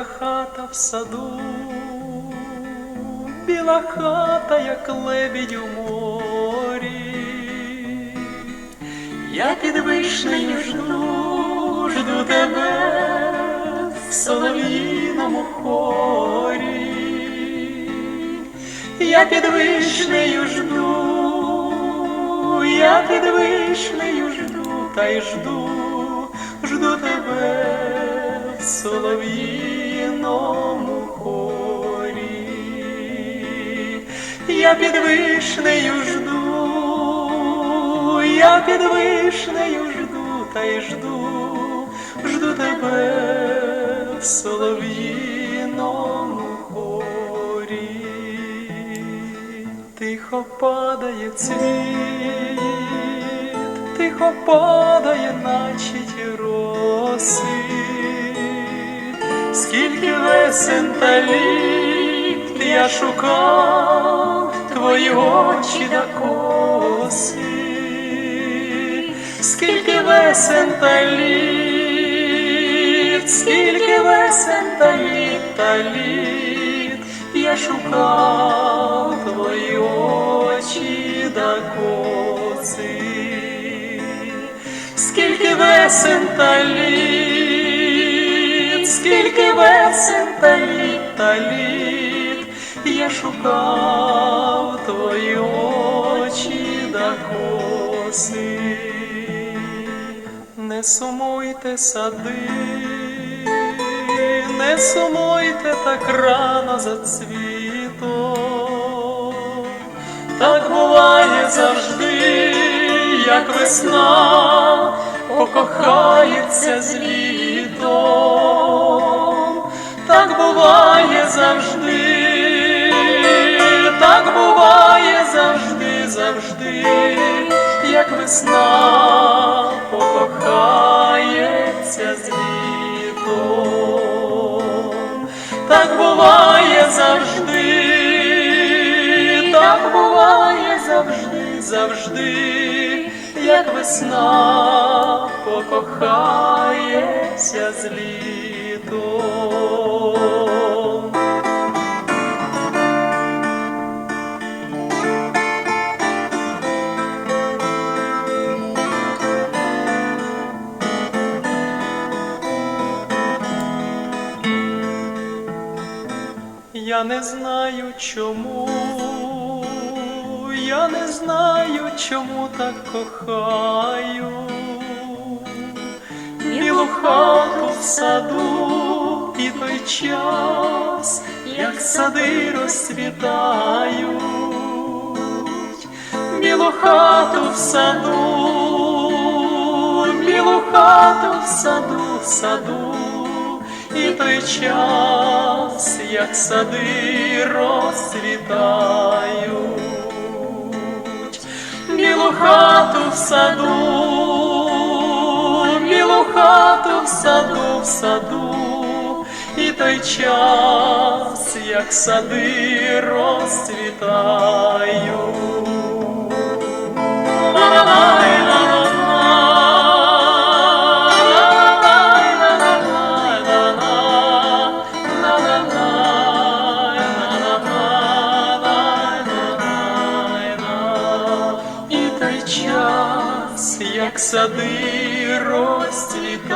Біла хата в саду, біла хата, як лебідь у морі. Я під вишнею жду, жду тебе в солов'їному хорі. Я під вишнею жду, я під вишнею жду, та й жду, жду тебе в солов'їному хорі. Я під вишнею жду, я під вишнею жду, та й жду, жду тебе в солов'їному хорі. Тихо падає цвіт, тихо падає, наче ті скільки весен та літ я шукав твої очі да коси, скільки весен та літ, скільки весен та літ та літ, я шукав твої очі да коси, скільки весен та літ, скільки весен та літ та літ, я шукав твої очі да коси. Не сумуйте сади, не сумуйте так рано за цвітом, так буває завжди, як весна покохається з літом, завжди, як весна покохається з літом, так буває завжди, так буває завжди, завжди, як весна покохається з літом. Я не знаю чому, я не знаю, чому так кохаю. Білу хату в саду і той час, як сади розцвітають. Білу хату в саду, білу хату в саду, в саду, і той час, як сади розцвітають. Білу хату в саду, білу хату в саду, в саду, і той час, як сади розцвітають. як сади розцвітають.